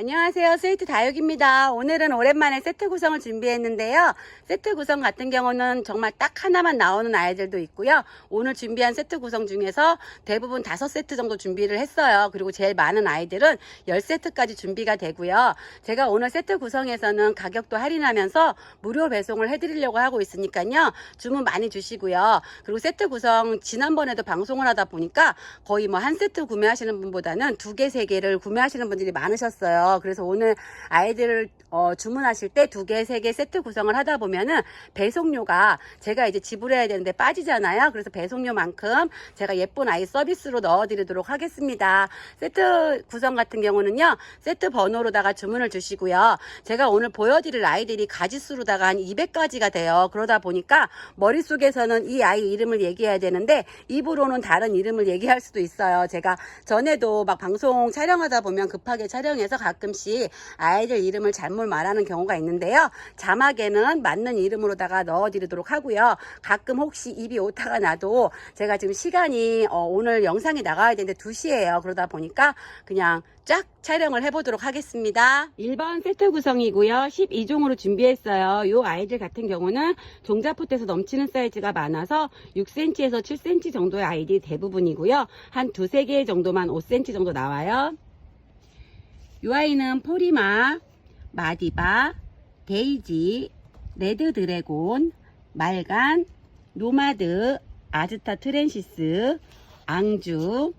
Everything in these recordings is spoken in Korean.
안녕하세요. 스위트 다육입니다. 오늘은 오랜만에 세트 구성을 준비했는데요. 세트 구성 같은 경우는 정말 딱 하나만 나오는 아이들도 있고요. 오늘 준비한 세트 구성 중에서 대부분 다섯 세트 정도 준비를 했어요. 그리고 제일 많은 아이들은 10세트까지 준비가 되고요. 제가 오늘 세트 구성에서는 가격도 할인하면서 무료 배송을 해드리려고 하고 있으니까요. 주문 많이 주시고요. 그리고 세트 구성 지난번에도 방송을 하다 보니까 거의 뭐 한 세트 구매하시는 분보다는 두 개, 세 개를 구매하시는 분들이 많으셨어요. 그래서 오늘 아이들을 어, 주문하실 때 두 개, 세 개 세트 구성을 하다 보면은 배송료가 제가 이제 지불해야 되는데 빠지잖아요. 그래서 배송료만큼 제가 예쁜 아이 서비스로 넣어드리도록 하겠습니다. 세트 구성 같은 경우는요, 세트 번호로다가 주문을 주시고요. 제가 오늘 보여드릴 아이들이 가지수로다가 한 200가지가 돼요. 그러다 보니까 머릿속에서는 이 아이 이름을 얘기해야 되는데 입으로는 다른 이름을 얘기할 수도 있어요. 제가 전에도 막 방송 촬영하다 보면 급하게 촬영해서 가끔씩 아이들 이름을 잘못 말하는 경우가 있는데요. 자막에는 맞는 이름으로다가 넣어드리도록 하고요. 가끔 혹시 입이 오타가 나도 제가 지금 시간이 어, 오늘 영상이 나가야 되는데 2시예요. 그러다 보니까 그냥 쫙 촬영을 해보도록 하겠습니다. 1번 세트 구성이고요. 12종으로 준비했어요. 이 아이들 같은 경우는 종자포트에서 넘치는 사이즈가 많아서 6cm에서 7cm 정도의 아이들이 대부분이고요. 한 두세 개 정도만 5cm 정도 나와요. 이 아이는 포리마, 마디바, 데이지, 레드 드래곤, 말간, 노마드, 아즈타 트랜시스, 앙주,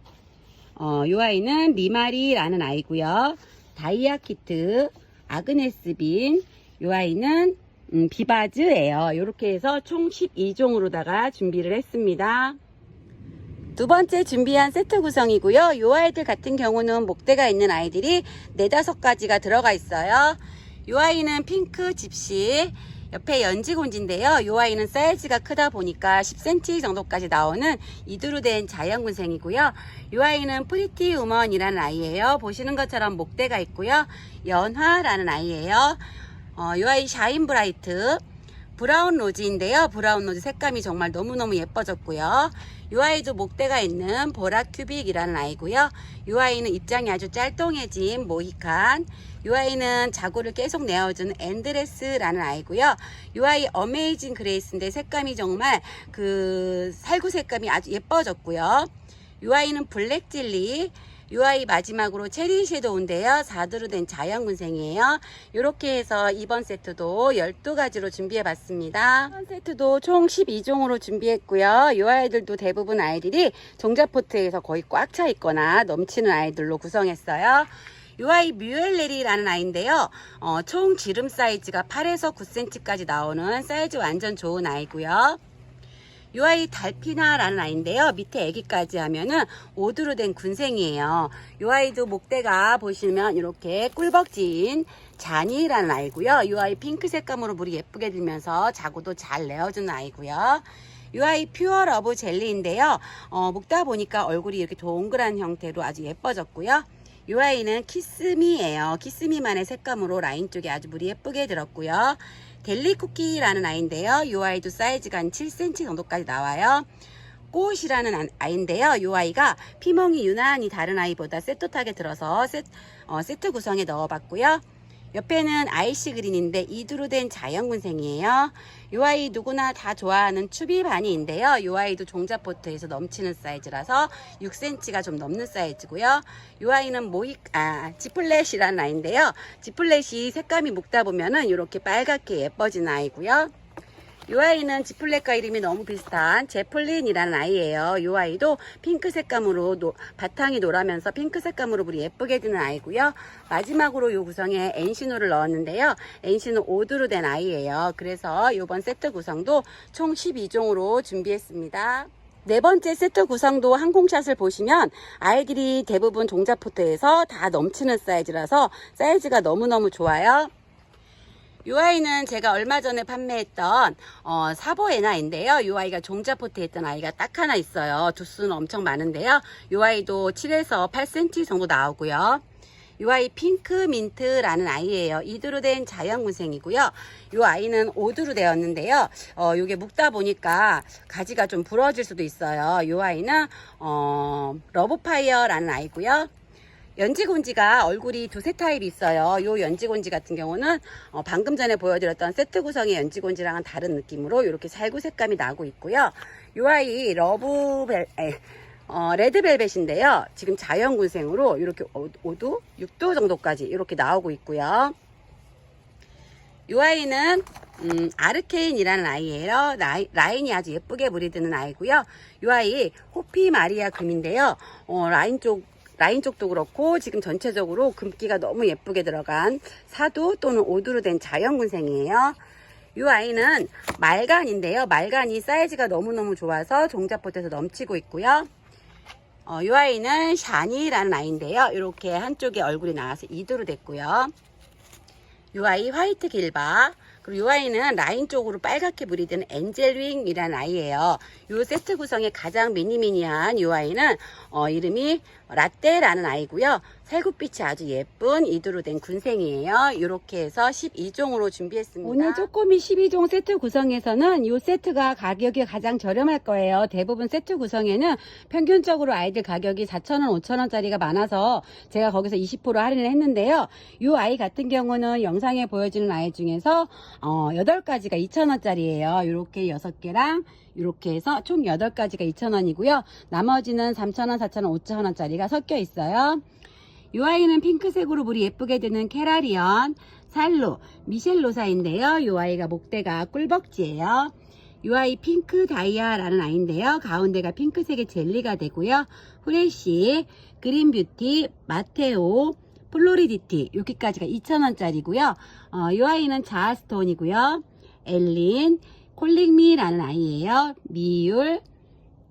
어, 이 아이는 리마리라는 아이고요. 다이아키트, 아그네스빈, 이 아이는 음, 비바즈예요. 이렇게 해서 총 12종으로다가 준비를 했습니다. 두 번째 준비한 세트 구성이고요. 이 아이들 같은 경우는 목대가 있는 아이들이 네다섯 가지가 들어가 있어요. 이 아이는 핑크 집시, 옆에 연지곤지인데요. 이 아이는 사이즈가 크다 보니까 10cm 정도까지 나오는 이두로 된 자연군생이고요. 이 아이는 프리티 우먼이라는 아이예요. 보시는 것처럼 목대가 있고요. 연화라는 아이예요. 어, 이 아이 샤인 브라이트. 브라운 로즈인데요. 브라운 로즈 색감이 정말 너무너무 예뻐졌고요. 이 아이도 목대가 있는 보라 큐빅이라는 아이고요. 이 아이는 입장이 아주 짤똥해진 모히칸. 이 아이는 자구를 계속 내어주는 엔드레스라는 아이고요. 이 아이 어메이징 그레이스인데 색감이 정말 그 살구 색감이 아주 예뻐졌고요. 이 아이는 블랙 젤리. 이 아이 마지막으로 체리 섀도우인데요. 4두로 된 자연군생이에요. 이렇게 해서 이번 세트도 12가지로 준비해 봤습니다. 이번 세트도 총 12종으로 준비했고요. 이 아이들도 대부분 아이들이 종자포트에서 거의 꽉 차 있거나 넘치는 아이들로 구성했어요. 이 아이 뮤엘레리라는 아이인데요. 어, 총 지름 사이즈가 8에서 9cm까지 나오는 사이즈 완전 좋은 아이고요. 이 아이 달피나라는 아이인데요. 밑에 애기까지 하면은 오두로 된 군생이에요. 이 아이도 목대가 보시면 이렇게 꿀벅진 잔이라는 아이고요. 이 아이 핑크 색감으로 물이 예쁘게 들면서 자구도 잘 내어주는 아이고요. 이 아이 퓨어 러브 젤리인데요. 어, 묶다 보니까 얼굴이 이렇게 동그란 형태로 아주 예뻐졌고요. 이 아이는 키스미예요. 키스미만의 색감으로 라인 쪽에 아주 물이 예쁘게 들었고요. 델리 쿠키라는 아이인데요. 이 아이도 사이즈가 한 7cm 정도까지 나와요. 꽃이라는 아이인데요. 이 아이가 피멍이 유난히 다른 아이보다 세토하게 들어서 세, 어, 세트 구성에 넣어봤고요. 옆에는 아이시 그린인데 이두로 된 자연군생이에요. 이 아이 누구나 다 좋아하는 추비바니인데요. 이 아이도 종자포트에서 넘치는 사이즈라서 6cm가 좀 넘는 사이즈고요. 이 아이는 모이 아 지플렛이라는 아이인데요. 지플렛이 색감이 묶다 보면은 이렇게 빨갛게 예뻐지는 아이고요. 이 아이는 지플렛과 이름이 너무 비슷한 제플린이라는 아이예요. 이 아이도 핑크 색감으로 노, 바탕이 노라면서 핑크 색감으로 물이 예쁘게 드는 아이고요. 마지막으로 이 구성에 엔시노를 넣었는데요. 엔시노 5두로 된 아이예요. 그래서 이번 세트 구성도 총 12종으로 준비했습니다. 네 번째 세트 구성도 항공샷을 보시면 아이들이 대부분 종자포트에서 다 넘치는 사이즈라서 사이즈가 너무너무 좋아요. 이 아이는 제가 얼마 전에 판매했던 어, 사보 에나인데요. 이 아이가 종자포트에 있던 아이가 딱 하나 있어요. 두수는 엄청 많은데요. 이 아이도 7에서 8cm 정도 나오고요. 이 아이 핑크 민트라는 아이예요. 이두로 된 자연군생이고요. 이 아이는 오두로 되었는데요. 어, 요게 묶다 보니까 가지가 좀 부러질 수도 있어요. 이 아이는 어, 러브파이어라는 아이고요. 연지곤지가 얼굴이 두세 타입 있어요. 요 연지곤지 같은 경우는 어, 방금 전에 보여드렸던 세트 구성의 연지곤지랑은 다른 느낌으로 이렇게 살구 색감이 나고 있고요. 요 아이 러브벨, 에, 어, 레드벨벳인데요. 지금 자연군생으로 이렇게 5도, 6도 정도까지 이렇게 나오고 있고요. 이 아이는 음, 아르케인이라는 아이예요. 라이, 라인이 아주 예쁘게 무리드는 아이고요. 이 아이 호피 마리아 금인데요. 어, 라인 쪽 라인 쪽도 그렇고 지금 전체적으로 금기가 너무 예쁘게 들어간 사두 또는 오두로 된 자연군생이에요. 이 아이는 말간인데요. 말간이 사이즈가 너무너무 좋아서 종자포트에서 넘치고 있고요. 어, 이 아이는 샤니라는 아이인데요. 이렇게 한쪽에 얼굴이 나와서 이두로 됐고요. 이 아이 화이트 길바 그리고 이 아이는 라인 쪽으로 빨갛게 무리든 엔젤윙이라는 아이예요. 이 세트 구성의 가장 미니미니한 이 아이는 어, 이름이 라떼라는 아이고요. 살구빛이 아주 예쁜 이두로 된 군생이에요. 이렇게 해서 12종으로 준비했습니다. 오늘 쪼꼬미 12종 세트 구성에서는 이 세트가 가격이 가장 저렴할 거예요. 대부분 세트 구성에는 평균적으로 아이들 가격이 4,000원, 5,000원짜리가 많아서 제가 거기서 20% 할인을 했는데요. 이 아이 같은 경우는 영상에 보여주는 아이 중에서 어, 8가지가 2,000원짜리예요. 이렇게 6개랑 이렇게 해서 총 8가지가 2,000원이고요. 나머지는 3,000원, 4,000원, 5,000원짜리가 섞여 있어요. 이 아이는 핑크색으로 물이 예쁘게 드는 캐라리언, 살로, 미셸로사인데요. 이 아이가 목대가 꿀벅지예요. 이 아이 핑크 다이아라는 아이인데요. 가운데가 핑크색의 젤리가 되고요. 후레쉬, 그린뷰티, 마테오, 플로리디티 여기까지가 2,000원짜리고요. 어, 이 아이는 자아스톤이고요. 엘린, 콜링미라는 아이예요. 미율,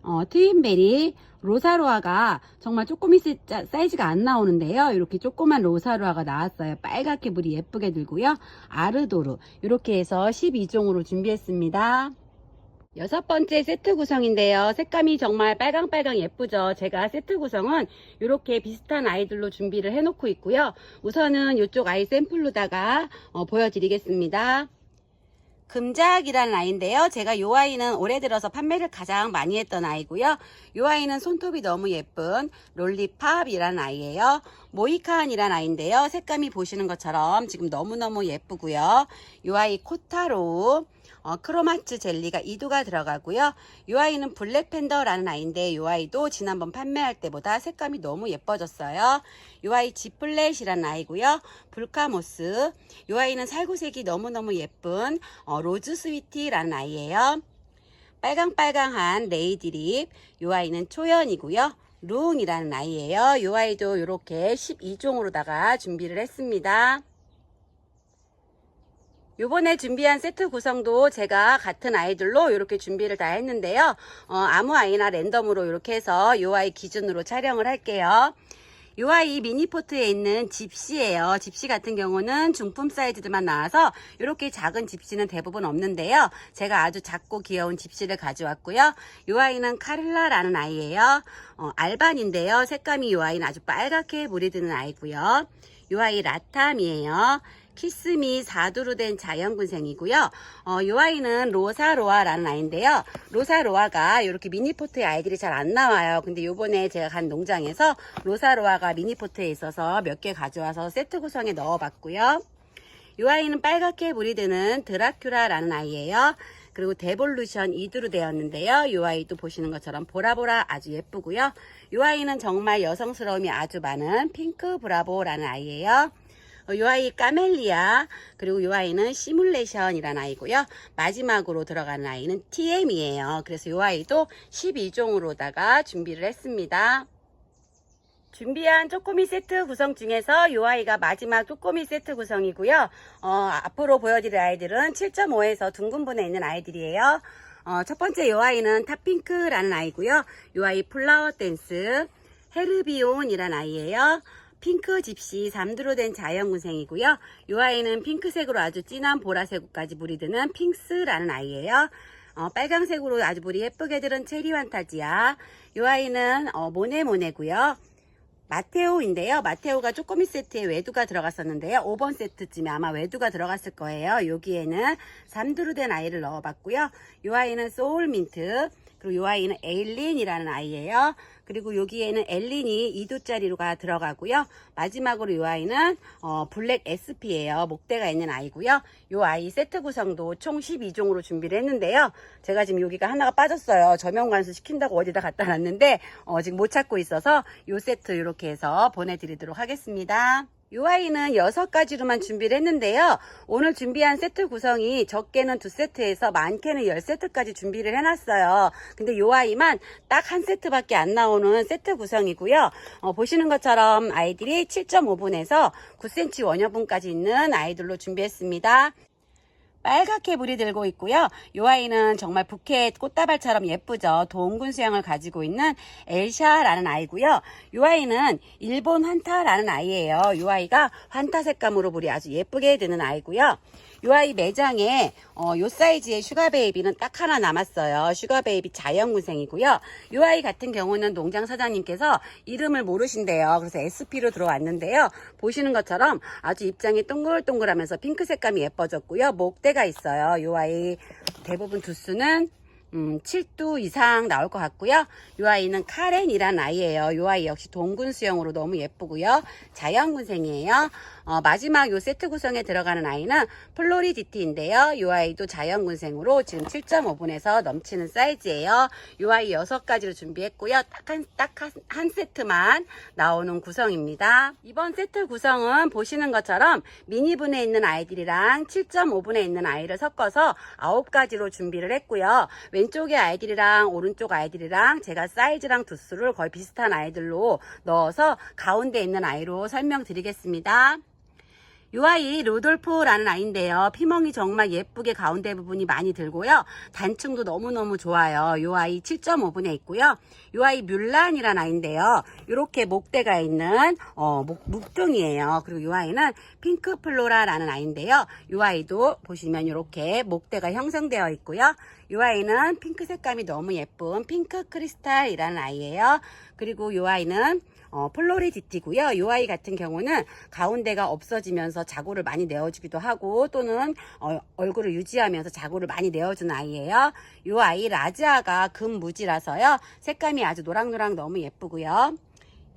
어, 트윈베리, 로사로아가 정말 조금 있을 자- 사이즈가 안 나오는데요. 이렇게 조그만 로사로아가 나왔어요. 빨갛게 물이 예쁘게 들고요. 아르도르 이렇게 해서 12종으로 준비했습니다. 여섯 번째 세트 구성인데요. 색감이 정말 빨강빨강 예쁘죠. 제가 세트 구성은 이렇게 비슷한 아이들로 준비를 해놓고 있고요. 우선은 이쪽 아이 샘플로다가 어, 보여드리겠습니다. 금작이라는 아이인데요. 제가 이 아이는 올해 들어서 판매를 가장 많이 했던 아이고요. 이 아이는 손톱이 너무 예쁜 롤리팝이라는 아이예요. 모이칸이라는 아이인데요. 색감이 보시는 것처럼 지금 너무너무 예쁘고요. 이 아이 코타로 어, 크로마츠 젤리가 2두가 들어가고요. 이 아이는 블랙팬더라는 아이인데 이 아이도 지난번 판매할 때보다 색감이 너무 예뻐졌어요. 이 아이 지플렛이라는 아이고요. 불카모스. 이 아이는 살구색이 너무너무 예쁜 어, 로즈 스위티라는 아이예요. 빨강빨강한 레이디립. 이 아이는 초연이고요. 룽이라는 아이예요. 이 아이도 이렇게 12종으로다가 준비를 했습니다. 요번에 준비한 세트 구성도 제가 같은 아이들로 이렇게 준비를 다 했는데요. 어, 아무 아이나 랜덤으로 이렇게 해서 요 아이 기준으로 촬영을 할게요. 요 아이 미니포트에 있는 집시예요. 집시 같은 경우는 중품 사이즈들만 나와서 이렇게 작은 집시는 대부분 없는데요. 제가 아주 작고 귀여운 집시를 가져왔고요. 요 아이는 카를라라는 아이예요. 어, 알반인데요. 색감이 요 아이는 아주 빨갛게 물이 드는 아이고요. 요 아이 라탐이에요. 키스미 4두로 된 자연군생이고요. 어, 이 아이는 로사로아라는 아이인데요. 로사로아가 이렇게 미니포트에 아이들이 잘 안 나와요. 근데 요번에 제가 간 농장에서 로사로아가 미니포트에 있어서 몇 개 가져와서 세트 구성에 넣어봤고요. 이 아이는 빨갛게 물이 드는 드라큐라라는 아이예요. 그리고 데볼루션 2두로 되었는데요. 이 아이도 보시는 것처럼 보라보라 아주 예쁘고요. 이 아이는 정말 여성스러움이 아주 많은 핑크 브라보라는 아이예요. 어, 이 아이 까멜리아 그리고 이 아이는 시뮬레이션이라는 아이고요. 마지막으로 들어가는 아이는 TM이에요. 그래서 이 아이도 12종으로다가 준비를 했습니다. 준비한 쪼꼬미 세트 구성 중에서 이 아이가 마지막 쪼꼬미 세트 구성이고요. 어, 앞으로 보여드릴 아이들은 7.5에서 둥근 분에 있는 아이들이에요. 어, 첫 번째 이 아이는 탑핑크라는 아이고요. 이 아이 플라워 댄스 헤르비온이라는 아이예요. 핑크 집시 3두로 된 자연군생이고요. 이 아이는 핑크색으로 아주 진한 보라색까지 물이 드는 핑스라는 아이예요. 어, 빨강색으로 아주 물이 예쁘게 들은 체리 환타지야. 이 아이는 어, 모네모네고요. 마테오인데요. 마테오가 쪼꼬미 세트에 외두가 들어갔었는데요. 5번 세트쯤에 아마 외두가 들어갔을 거예요. 여기에는 3두로 된 아이를 넣어봤고요. 이 아이는 소울민트. 그리고 이 아이는 에일린이라는 아이예요. 그리고 여기에는 엘린이 2도짜리로가 들어가고요. 마지막으로 이 아이는 어, 블랙 SP예요. 목대가 있는 아이고요. 이 아이 세트 구성도 총 12종으로 준비를 했는데요. 제가 지금 여기가 하나가 빠졌어요. 저명 관수 시킨다고 어디다 갖다 놨는데 어, 지금 못 찾고 있어서 이 세트 이렇게 해서 보내드리도록 하겠습니다. 이 아이는 여섯 가지로만 준비를 했는데요. 오늘 준비한 세트 구성이 적게는 두 세트에서 많게는 열 세트까지 준비를 해놨어요. 근데 이 아이만 딱 한 세트밖에 안 나오는 세트 구성이고요. 어, 보시는 것처럼 아이들이 7.5분에서 9cm 원여분까지 있는 아이들로 준비했습니다. 빨갛게 물이 들고 있고요. 이 아이는 정말 부켓 꽃다발처럼 예쁘죠. 동군 수영을 가지고 있는 엘샤라는 아이고요. 이 아이는 일본 환타라는 아이예요. 이 아이가 환타 색감으로 물이 아주 예쁘게 드는 아이고요. 이 아이 매장에 어, 요 사이즈의 슈가베이비는 딱 하나 남았어요. 슈가베이비 자연군생이고요. 이 아이 같은 경우는 농장 사장님께서 이름을 모르신대요. 그래서 SP로 들어왔는데요. 보시는 것처럼 아주 입장이 동글동글하면서 핑크 색감이 예뻐졌고요. 목대가 있어요. 이 아이 대부분 두수는 음, 7두 이상 나올 것 같고요. 이 아이는 카렌이란 아이예요. 이 아이 역시 동군 수영으로 너무 예쁘고요. 자연군생이에요. 어, 마지막 요 세트 구성에 들어가는 아이는 플로리디티인데요. 이 아이도 자연군생으로 지금 7.5분에서 넘치는 사이즈예요. 이 아이 6가지로 준비했고요. 딱 한, 딱 한, 한 세트만 나오는 구성입니다. 이번 세트 구성은 보시는 것처럼 미니분에 있는 아이들이랑 7.5분에 있는 아이를 섞어서 9가지로 준비를 했고요. 왼쪽의 아이들이랑 오른쪽 아이들이랑 제가 사이즈랑 두수를 거의 비슷한 아이들로 넣어서 가운데 있는 아이로 설명드리겠습니다. 이 아이 로돌포라는 아이인데요. 피멍이 정말 예쁘게 가운데 부분이 많이 들고요. 단층도 너무너무 좋아요. 이 아이 7.5분에 있고요. 이 아이 뮬란이라는 아이인데요. 이렇게 목대가 있는 어, 목, 묵둥이에요. 그리고 이 아이는 핑크플로라라는 아이인데요. 이 아이도 보시면 이렇게 목대가 형성되어 있고요. 이 아이는 핑크 색감이 너무 예쁜 핑크 크리스탈이라는 아이예요. 그리고 이 아이는 어, 플로리디티고요. 이 아이 같은 경우는 가운데가 없어지면서 자고를 많이 내어주기도 하고 또는 어, 얼굴을 유지하면서 자고를 많이 내어주는 아이예요. 이 아이 라지아가 금무지라서요. 색감이 아주 노랑노랑 너무 예쁘고요.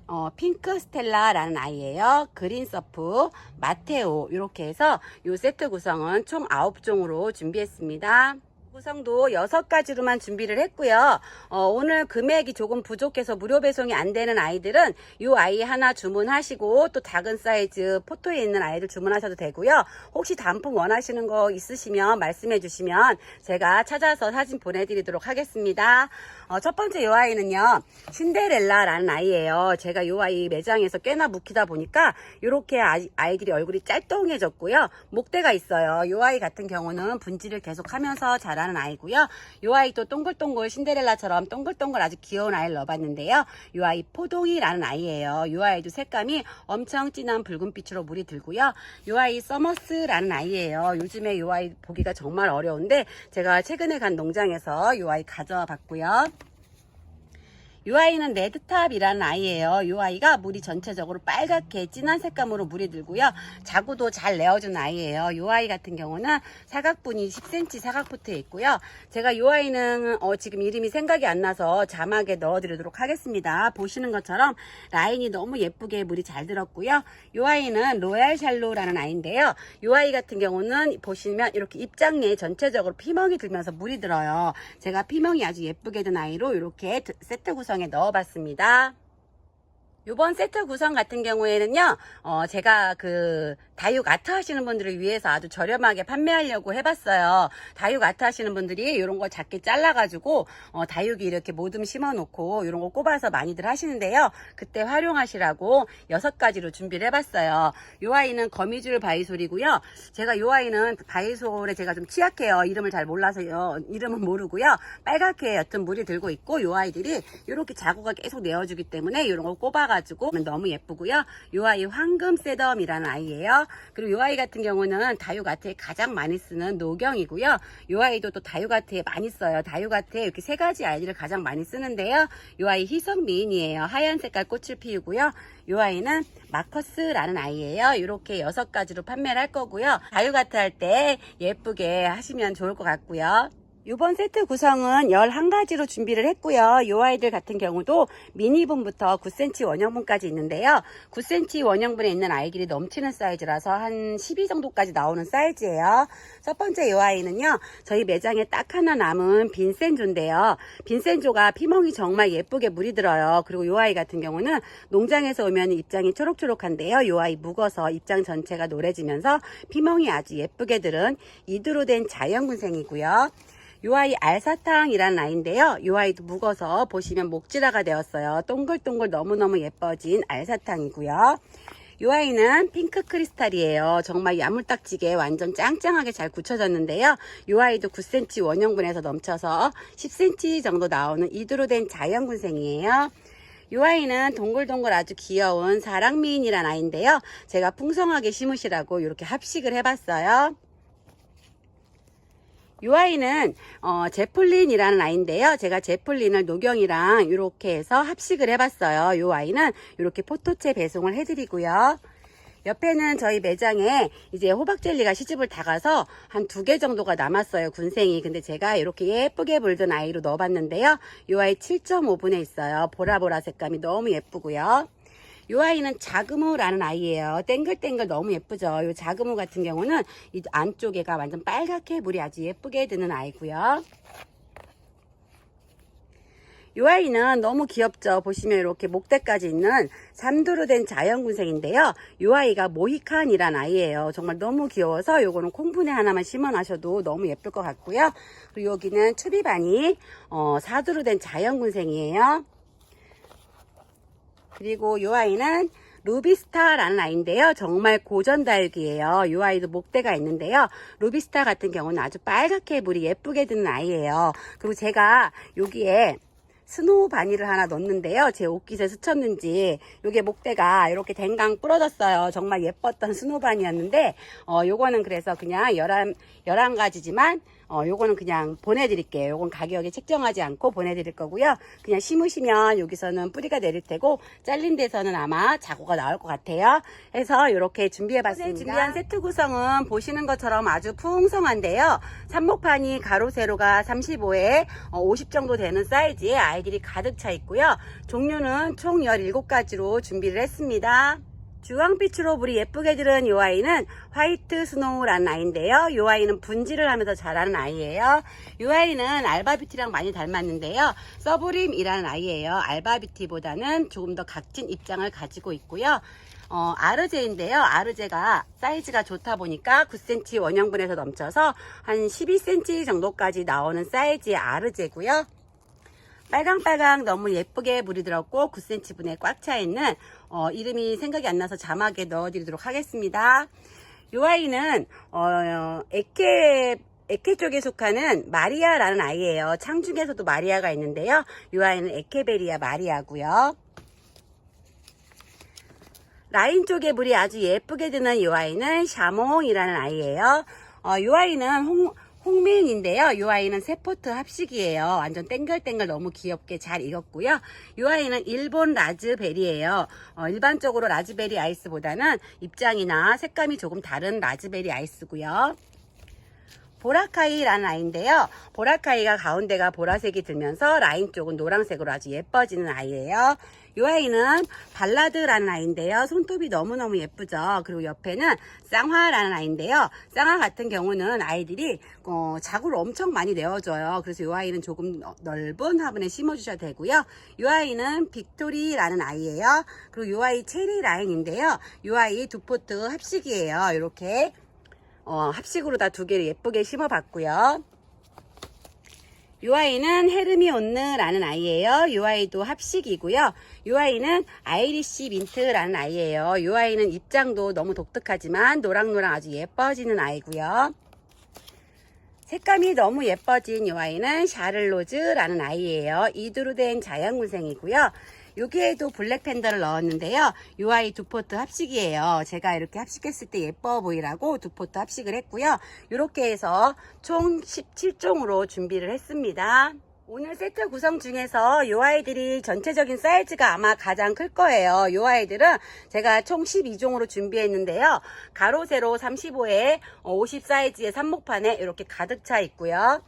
어, 핑크 스텔라라는 아이예요. 그린 서프, 마테오 이렇게 해서 이 세트 구성은 총 9종으로 준비했습니다. 구성도 6가지로만 준비를 했고요. 어, 오늘 금액이 조금 부족해서 무료 배송이 안 되는 아이들은 이 아이 하나 주문하시고 또 작은 사이즈 포토에 있는 아이들 주문하셔도 되고요. 혹시 단품 원하시는 거 있으시면 말씀해 주시면 제가 찾아서 사진 보내드리도록 하겠습니다. 어, 첫 번째 이 아이는요. 신데렐라라는 아이예요. 제가 이 아이 매장에서 꽤나 묵히다 보니까 이렇게 아이들이 얼굴이 짤뚱해졌고요. 목대가 있어요. 이 아이 같은 경우는 분질을 계속 하면서 자라는 아이고요. 이 아이도 동글동글 신데렐라처럼 동글동글 아주 귀여운 아이를 넣어봤는데요. 이 아이 포동이라는 아이예요. 이 아이도 색감이 엄청 진한 붉은빛으로 물이 들고요. 이 아이 서머스라는 아이예요. 요즘에 이 아이 보기가 정말 어려운데 제가 최근에 간 농장에서 이 아이 가져와 봤고요. 이 아이는 레드탑이라는 아이예요. 이 아이가 물이 전체적으로 빨갛게 진한 색감으로 물이 들고요. 자구도 잘 내어준 아이예요. 이 아이 같은 경우는 사각분이 10cm 사각붙어 있고요. 제가 이 아이는 어, 지금 이름이 생각이 안 나서 자막에 넣어드리도록 하겠습니다. 보시는 것처럼 라인이 너무 예쁘게 물이 잘 들었고요. 이 아이는 로얄 샬로라는 아이인데요. 이 아이 같은 경우는 보시면 이렇게 입장에 전체적으로 피멍이 들면서 물이 들어요. 제가 피멍이 아주 예쁘게 든 아이로 이렇게 세트 구성 구성에 넣어봤습니다. 이번 세트 구성 같은 경우에는요, 어, 제가 그 다육 아트 하시는 분들을 위해서 아주 저렴하게 판매하려고 해봤어요. 다육 아트 하시는 분들이 이런 거 작게 잘라가지고 어, 다육이 이렇게 모듬 심어놓고 이런 거 꼽아서 많이들 하시는데요. 그때 활용하시라고 여섯 가지로 준비를 해봤어요. 이 아이는 거미줄 바이솔이고요. 제가 이 아이는 바이솔에 제가 좀 취약해요. 이름을 잘 몰라서요. 이름은 모르고요. 빨갛게 옅은 물이 들고 있고 이 아이들이 이렇게 자구가 계속 내어주기 때문에 이런 걸 꼽아가지고 너무 예쁘고요. 이 아이 황금 세덤이라는 아이예요. 그리고 이 아이 같은 경우는 다육아트에 가장 많이 쓰는 노경이고요. 이 아이도 또 다육아트에 많이 써요. 다육아트에 이렇게 세 가지 아이들을 가장 많이 쓰는데요. 이 아이 희석 미인이에요. 하얀 색깔 꽃을 피우고요. 이 아이는 마커스라는 아이예요. 이렇게 여섯 가지로 판매를 할 거고요. 다육아트 할 때 예쁘게 하시면 좋을 것 같고요. 이번 세트 구성은 11가지로 준비를 했고요. 이 아이들 같은 경우도 미니분부터 9cm 원형분까지 있는데요. 9cm 원형분에 있는 아이들이 넘치는 사이즈라서 한 12 정도까지 나오는 사이즈예요. 첫 번째 이 아이는요. 저희 매장에 딱 하나 남은 빈센조인데요. 빈센조가 피멍이 정말 예쁘게 물이 들어요. 그리고 이 아이 같은 경우는 농장에서 오면 입장이 초록초록한데요. 이 아이 묵어서 입장 전체가 노래지면서 피멍이 아주 예쁘게 들은 이두로 된 자연군생이고요. 요 아이 알사탕이라는 아이인데요. 요 아이도 묵어서 보시면 목질화가 되었어요. 동글동글 너무너무 예뻐진 알사탕이고요. 요 아이는 핑크 크리스탈이에요. 정말 야물딱지게 완전 짱짱하게 잘 굳혀졌는데요. 요 아이도 9cm 원형분에서 넘쳐서 10cm 정도 나오는 이두로 된 자연군생이에요. 이 아이는 동글동글 아주 귀여운 사랑미인이란 아이인데요. 제가 풍성하게 심으시라고 이렇게 합식을 해봤어요. 이 아이는 어, 제플린이라는 아이인데요. 제가 제플린을 노경이랑 이렇게 해서 합식을 해봤어요. 이 아이는 이렇게 포토체 배송을 해드리고요. 옆에는 저희 매장에 이제 호박젤리가 시집을 다 가서 한 두 개 정도가 남았어요. 군생이. 근데 제가 이렇게 예쁘게 물든 아이로 넣어봤는데요. 이 아이 7.5분에 있어요. 보라보라 색감이 너무 예쁘고요. 이 아이는 자그무라는 아이예요. 땡글땡글 너무 예쁘죠. 이 자그무 같은 경우는 이 안쪽에가 완전 빨갛게 물이 아주 예쁘게 드는 아이고요. 이 아이는 너무 귀엽죠. 보시면 이렇게 목대까지 있는 삼두로 된 자연군생인데요. 이 아이가 모히칸이란 아이예요. 정말 너무 귀여워서 요거는 콩분에 하나만 심어놔셔도 너무 예쁠 것 같고요. 그리고 여기는 추비반이 어, 사두로 된 자연군생이에요. 그리고 이 아이는 루비스타라는 아이인데요. 정말 고전 다육이에요. 이 아이도 목대가 있는데요. 루비스타 같은 경우는 아주 빨갛게 물이 예쁘게 드는 아이예요. 그리고 제가 여기에 스노우 바니를 하나 넣었는데요. 제 옷깃에 스쳤는지 요게 목대가 이렇게 댕강 부러졌어요. 정말 예뻤던 스노우 바니였는데 어 요거는 그래서 그냥 11, 11가지지만 어 요거는 그냥 보내드릴게요. 요건 가격이 책정하지 않고 보내드릴 거고요. 그냥 심으시면 여기서는 뿌리가 내릴 테고 잘린 데서는 아마 자고가 나올 것 같아요. 해서 이렇게 준비해봤습니다. 준비한 세트 구성은 보시는 것처럼 아주 풍성한데요. 삽목판이 가로 세로가 35에 50 정도 되는 사이즈의 아이들이 가득 차 있고요. 종류는 총 17가지로 준비를 했습니다. 주황빛으로 물이 예쁘게 들은 이 아이는 화이트 스노우라는 아이인데요. 이 아이는 분질을 하면서 자라는 아이예요. 이 아이는 알바비티랑 많이 닮았는데요. 서브림이라는 아이예요. 알바비티보다는 조금 더 각진 입장을 가지고 있고요. 어, 아르제인데요. 아르제가 사이즈가 좋다 보니까 9cm 원형분에서 넘쳐서 한 12cm 정도까지 나오는 사이즈의 아르제고요. 빨강빨강 너무 예쁘게 물이 들었고 9cm 분에 꽉 차 있는 어, 이름이 생각이 안 나서 자막에 넣어드리도록 하겠습니다. 이 아이는 어, 에케 에케 쪽에 속하는 마리아라는 아이예요. 창중에서도 마리아가 있는데요. 이 아이는 에케베리아 마리아고요. 라인 쪽에 물이 아주 예쁘게 드는 이 아이는 샤몽이라는 아이예요. 어, 이 아이는 홍, 홍민인데요. 이 아이는 세포트 합식이에요. 완전 땡글땡글 너무 귀엽게 잘 익었고요. 이 아이는 일본 라즈베리예요. 어, 일반적으로 라즈베리 아이스보다는 입장이나 색감이 조금 다른 라즈베리 아이스고요. 보라카이라는 아이인데요. 보라카이가 가운데가 보라색이 들면서 라인 쪽은 노란색으로 아주 예뻐지는 아이예요. 이 아이는 발라드라는 아이인데요. 손톱이 너무너무 예쁘죠. 그리고 옆에는 쌍화라는 아이인데요. 쌍화 같은 경우는 아이들이 어, 자구를 엄청 많이 내어줘요. 그래서 이 아이는 조금 넓은 화분에 심어주셔도 되고요. 이 아이는 빅토리라는 아이예요. 그리고 이 아이 체리 라인인데요. 이 아이 두 포트 합식이에요. 이렇게 어, 합식으로 다 두 개를 예쁘게 심어봤고요. 이 아이는 헤르미온느라는 아이예요. 이 아이도 합식이고요. 이 아이는 아이리시 민트라는 아이예요. 이 아이는 입장도 너무 독특하지만 노랑노랑 아주 예뻐지는 아이고요. 색감이 너무 예뻐진 이 아이는 샤를로즈라는 아이예요. 이두로 된 자연군생이고요. 여기에도 블랙 팬더를 넣었는데요. 이 아이 두 포트 합식이에요. 제가 이렇게 합식했을 때 예뻐 보이라고 두 포트 합식을 했고요. 이렇게 해서 총 17종으로 준비를 했습니다. 오늘 세트 구성 중에서 이 아이들이 전체적인 사이즈가 아마 가장 클 거예요. 이 아이들은 제가 총 12종으로 준비했는데요. 가로 세로 35에 50 사이즈의 삽목판에 이렇게 가득 차 있고요.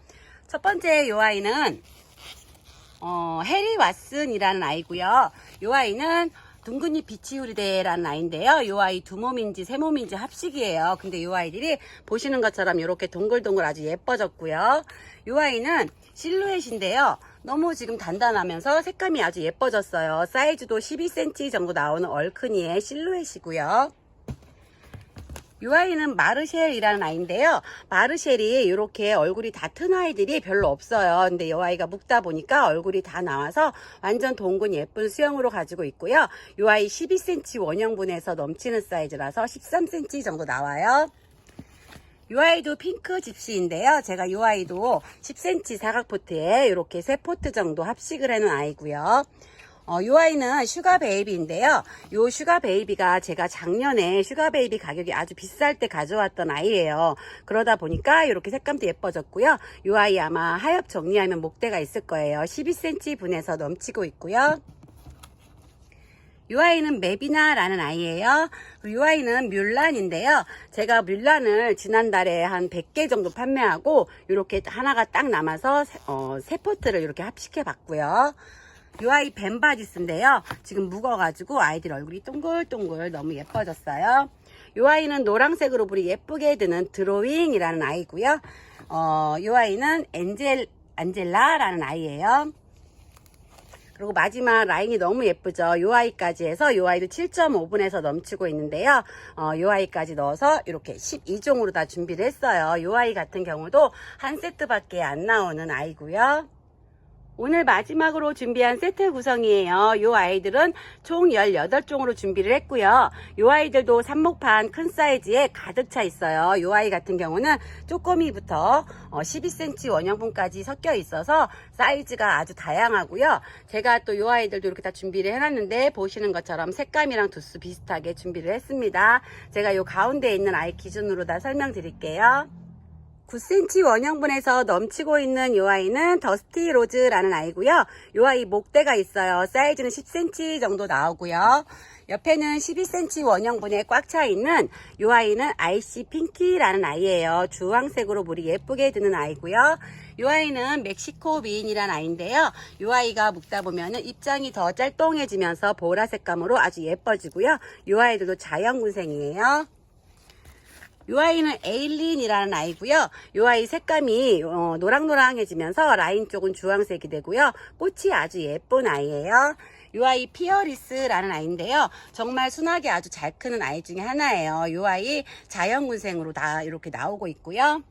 첫 번째 요 아이는 어, 해리 왓슨이라는 아이고요. 요 아이는 둥근잎 비치우리대라는 아이인데요. 요 아이 두 몸인지 세 몸인지 합식이에요. 근데 요 아이들이 보시는 것처럼 이렇게 동글동글 아주 예뻐졌고요. 요 아이는 실루엣인데요. 너무 지금 단단하면서 색감이 아주 예뻐졌어요. 사이즈도 12cm 정도 나오는 얼큰이의 실루엣이고요. 이 아이는 마르쉘이라는 아이인데요. 마르쉘이 이렇게 얼굴이 다 튼 아이들이 별로 없어요. 근데 이 아이가 묵다 보니까 얼굴이 다 나와서 완전 동근 예쁜 수영으로 가지고 있고요. 이 아이 12cm 원형분에서 넘치는 사이즈라서 13cm 정도 나와요. 이 아이도 핑크 집시인데요. 제가 이 아이도 10cm 사각 포트에 이렇게 세 포트 정도 합식을 해놓은 아이고요. 어, 이 아이는 슈가 베이비인데요. 이 슈가 베이비가 제가 작년에 슈가 베이비 가격이 아주 비쌀 때 가져왔던 아이예요. 그러다 보니까 이렇게 색감도 예뻐졌고요. 이 아이 아마 하엽 정리하면 목대가 있을 거예요. 12cm 분에서 넘치고 있고요. 이 아이는 메비나라는 아이예요. 이 아이는 뮬란인데요. 제가 뮬란을 지난달에 한 100개 정도 판매하고 이렇게 하나가 딱 남아서 세, 어, 세 포트를 이렇게 합식해 봤고요. 이 아이 벤바디스인데요. 지금 묵어가지고 아이들 얼굴이 동글동글 너무 예뻐졌어요. 이 아이는 노란색으로 불이 예쁘게 드는 드로잉이라는 아이고요. 어, 이 아이는 엔젤, 안젤라라는 아이예요. 그리고 마지막 라인이 너무 예쁘죠. 요 아이까지 해서 요 아이도 7.5분에서 넘치고 있는데요. 어, 요 아이까지 넣어서 이렇게 12종으로 다 준비를 했어요. 요 아이 같은 경우도 한 세트밖에 안 나오는 아이고요. 오늘 마지막으로 준비한 세트 구성이에요. 요 아이들은 총 18종으로 준비를 했고요. 요 아이들도 삽목판 큰 사이즈에 가득 차 있어요. 요 아이 같은 경우는 쪼꼬미부터 12cm 원형분까지 섞여 있어서 사이즈가 아주 다양하고요. 제가 또 요 아이들도 이렇게 다 준비를 해놨는데 보시는 것처럼 색감이랑 두수 비슷하게 준비를 했습니다. 제가 요 가운데 있는 아이 기준으로 다 설명드릴게요. 9cm 원형분에서 넘치고 있는 이 아이는 더스티 로즈라는 아이고요. 이 아이 목대가 있어요. 사이즈는 10cm 정도 나오고요. 옆에는 12cm 원형분에 꽉 차 있는 이 아이는 아이시 핑키라는 아이예요. 주황색으로 물이 예쁘게 드는 아이고요. 이 아이는 멕시코 미인이라는 아이인데요. 이 아이가 묵다 보면은 입장이 더 짤똥해지면서 보라색감으로 아주 예뻐지고요. 이 아이들도 자연군생이에요. 요 아이는 에일린이라는 아이고요. 요 아이 색감이 어, 노랑노랑해지면서 라인 쪽은 주황색이 되고요. 꽃이 아주 예쁜 아이예요. 요 아이 피어리스라는 아이인데요. 정말 순하게 아주 잘 크는 아이 중에 하나예요. 요 아이 자연군생으로 다 이렇게 나오고 있고요.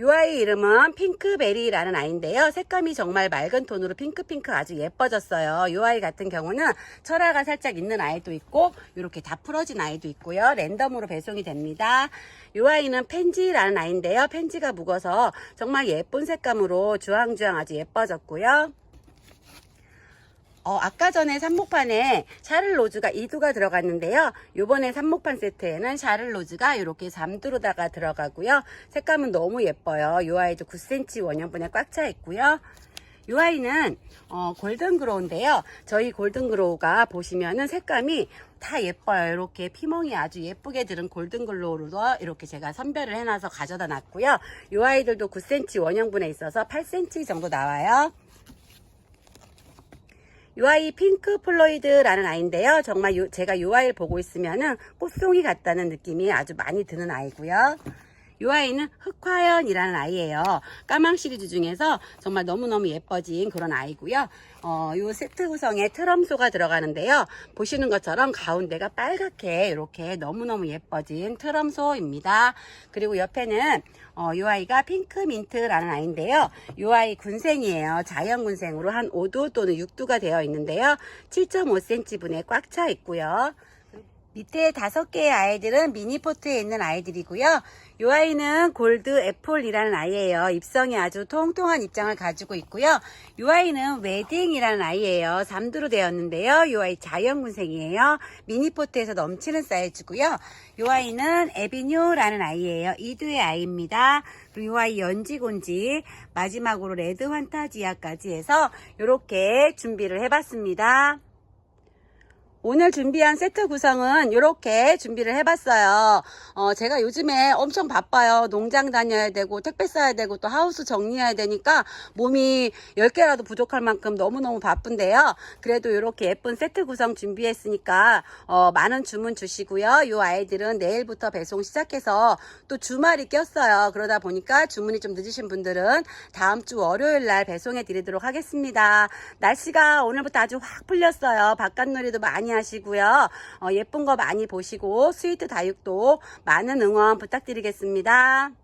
이 아이 이름은 핑크베리라는 아이인데요. 색감이 정말 맑은 톤으로 핑크핑크 아주 예뻐졌어요. 이 아이 같은 경우는 철화가 살짝 있는 아이도 있고 이렇게 다 풀어진 아이도 있고요. 랜덤으로 배송이 됩니다. 이 아이는 펜지라는 아이인데요. 펜지가 묵어서 정말 예쁜 색감으로 주황주황 아주 예뻐졌고요. 어, 아까 전에 삽목판에 샤를 로즈가 2두가 들어갔는데요. 요번에 삽목판 세트에는 샤를 로즈가 이렇게 3두로다가 들어가고요. 색감은 너무 예뻐요. 요 아이도 9cm 원형분에 꽉 차 있고요. 요 아이는 어, 골든그로우인데요. 저희 골든그로우가 보시면은 색감이 다 예뻐요. 이렇게 피멍이 아주 예쁘게 들은 골든글로우로 이렇게 제가 선별을 해놔서 가져다 놨고요. 요 아이들도 9cm 원형분에 있어서 8cm 정도 나와요. 이 아이 핑크 플로이드라는 아이인데요. 정말 요, 제가 이 아이를 보고 있으면은 꽃송이 같다는 느낌이 아주 많이 드는 아이고요. 이 아이는 흑화연이라는 아이예요. 까망 시리즈 중에서 정말 너무너무 예뻐진 그런 아이고요. 어, 요 세트 구성에 트럼소가 들어가는데요. 보시는 것처럼 가운데가 빨갛게 이렇게 너무너무 예뻐진 트럼소입니다. 그리고 옆에는 어, 요 아이가 핑크 민트라는 아이인데요. 요 아이 군생이에요. 자연 군생으로 한 5두 또는 6두가 되어 있는데요. 7.5cm 분에 꽉 차 있고요. 밑에 다섯 개의 아이들은 미니포트에 있는 아이들이고요. 이 아이는 골드 애플이라는 아이예요. 입성이 아주 통통한 입장을 가지고 있고요. 이 아이는 웨딩이라는 아이예요. 3두로 되었는데요. 이 아이 자연군생이에요. 미니포트에서 넘치는 사이즈고요. 이 아이는 에비뉴라는 아이예요. 2두의 아이입니다. 그리고 이 아이 연지곤지 마지막으로 레드 환타지아까지 해서 이렇게 준비를 해봤습니다. 오늘 준비한 세트 구성은 이렇게 준비를 해봤어요. 어, 제가 요즘에 엄청 바빠요. 농장 다녀야 되고, 택배 싸야 되고, 또 하우스 정리해야 되니까 몸이 10개라도 부족할 만큼 너무너무 바쁜데요. 그래도 이렇게 예쁜 세트 구성 준비했으니까, 어, 많은 주문 주시고요. 이 아이들은 내일부터 배송 시작해서 또 주말이 꼈어요. 그러다 보니까 주문이 좀 늦으신 분들은 다음 주 월요일 날 배송해 드리도록 하겠습니다. 날씨가 오늘부터 아주 확 풀렸어요. 바깥놀이도 하시고요. 어, 예쁜 거 많이 보시고 스위트 다육도 많은 응원 부탁드리겠습니다.